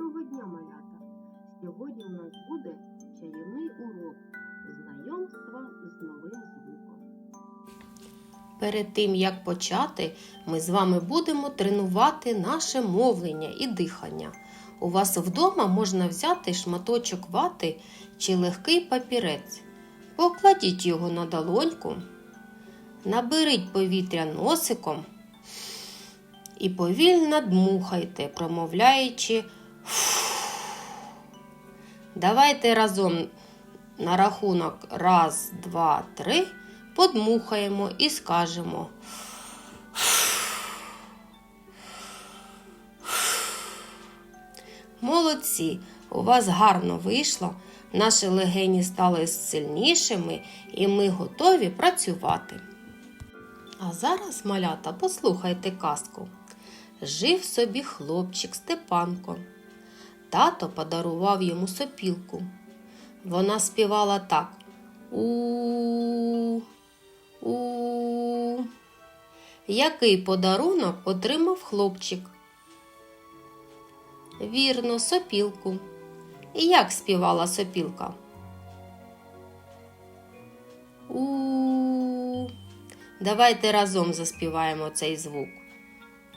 Доброго дня, малята! Сьогодні у нас буде чарівний урок знайомства з новим звуком. Перед тим як почати, ми з вами будемо тренувати наше мовлення і дихання. У вас вдома можна взяти шматочок вати чи легкий папірець. Покладіть його на долоньку, наберіть повітря носиком і повільно дмухайте, промовляючи. Давайте разом на рахунок раз, два, три подмухаємо і скажемо. Молодці, у вас гарно вийшло, наші легені стали сильнішими і ми готові працювати. А зараз, малята, послухайте казку. Жив собі хлопчик Степанко. Тато подарував йому сопілку. Вона співала так. У. У. Який подарунок отримав хлопчик? Вірно, сопілку. І як співала сопілка? У. Давайте разом заспіваємо цей звук.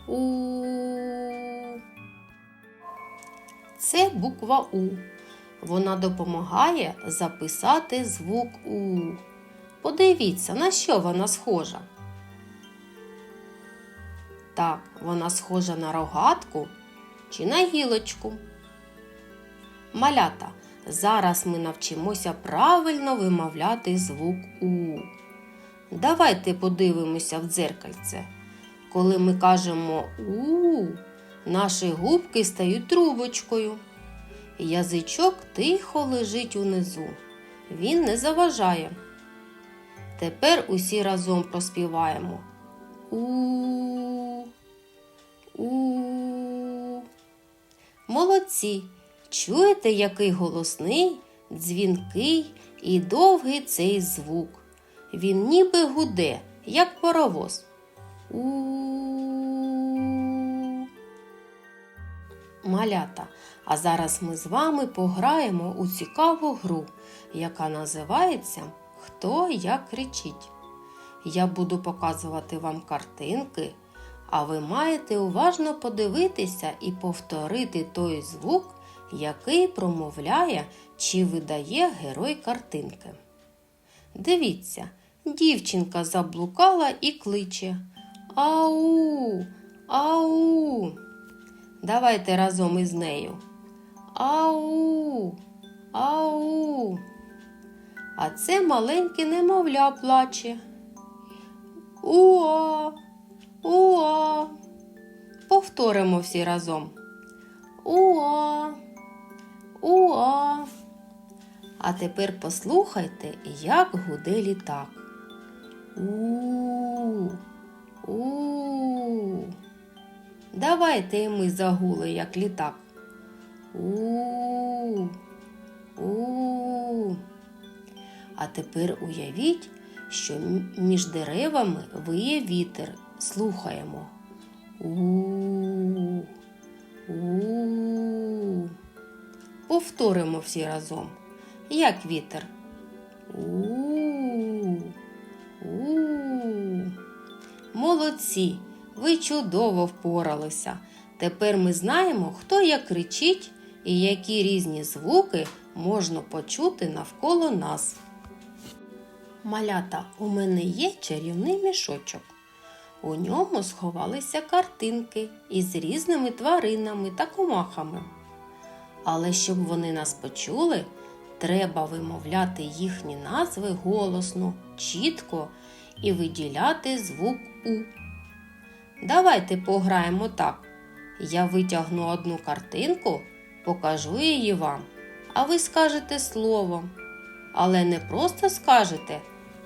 У. Це буква У. Вона допомагає записати звук У. Подивіться, на що вона схожа. Так, вона схожа на рогатку чи на гілочку. Малята, зараз ми навчимося правильно вимовляти звук У. Давайте подивимося в дзеркальце. Коли ми кажемо У, наші губки стають трубочкою. Язичок тихо лежить унизу. Він не заважає. Тепер усі разом проспіваємо. У. У. Молодці. Чуєте, який голосний, дзвінкий і довгий цей звук. Він ніби гуде, як паровоз. У. Малята. А зараз ми з вами пограємо у цікаву гру, яка називається Хто як кричить. Я буду показувати вам картинки, а ви маєте уважно подивитися і повторити той звук, який промовляє чи видає герой картинки. Дивіться, дівчинка заблукала і кличе Ау, ау. Давайте разом із нею. Ау, ау. А це маленьке немовля плаче. Уа, уа. Повторимо всі разом. Уа, уа. А тепер послухайте, як гуде літак. У, у. Давайте і ми загули, як літак. У, у. А тепер уявіть, що між деревами виє вітер. Слухаємо. у-у-у-повторимо всі разом. Як вітер. У-у-у, у-у-у. Молодці, ви чудово впоралися. Тепер ми знаємо, хто як кричить і які різні звуки можна почути навколо нас. Малята, у мене є чарівний мішочок. У ньому сховалися картинки із різними тваринами та комахами. Але щоб вони нас почули, треба вимовляти їхні назви голосно, чітко і виділяти звук У. Давайте пограємо так. Я витягну одну картинку, покажу її вам, а ви скажете слово. Але не просто скажете,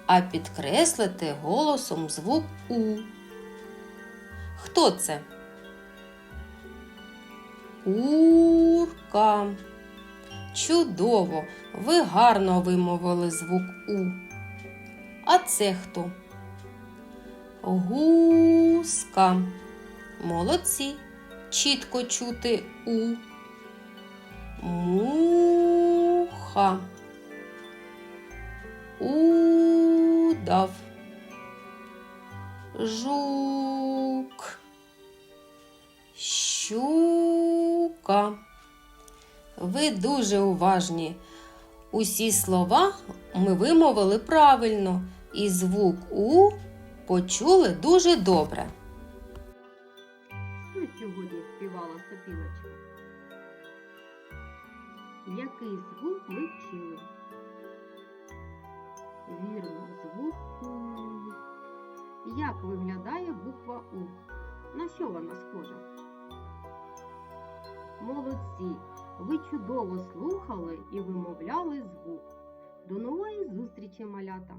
а підкреслите голосом звук У. Хто це? Курка. Чудово! Ви гарно вимовили звук У. А це хто? Гуска. Молодці. Чітко чути У. Муха. Удав. Жук. Щука. Ви дуже уважні. Усі слова ми вимовили правильно, і звук У почули дуже добре. Що сьогодні співала сопілочка? Який звук ми вчили? Вірно, звук У. Як виглядає буква У? На що вона схожа? Молодці! Ви чудово слухали і вимовляли звук. До нової зустрічі, малята!